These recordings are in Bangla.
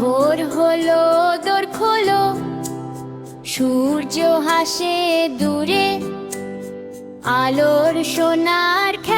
ভোর হলো দোর খোলো। সূর্য হাসে দূরে আলোর সোনার খেলা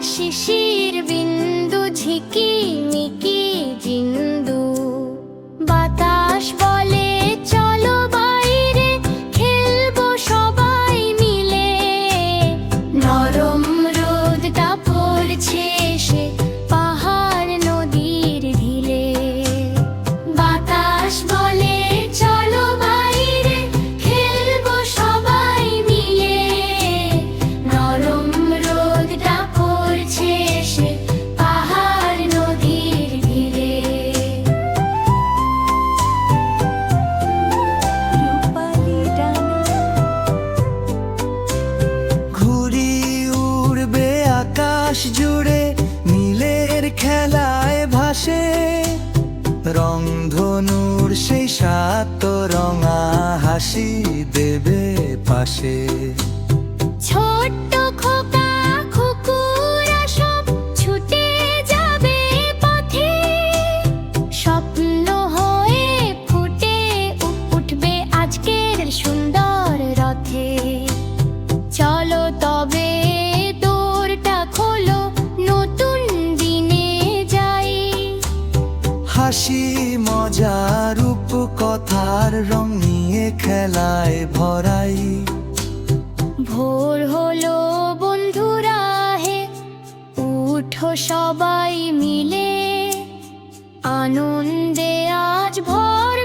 嘻嘻 রং রংধনুর সেই সাত রঙা হাসি দেবে পাশে। মজার কথার রং নিয়ে খেলায় ভরাই। ভোর হলো বন্ধুরা হে, উঠো সবাই মিলে। আনন্দে আজ ভর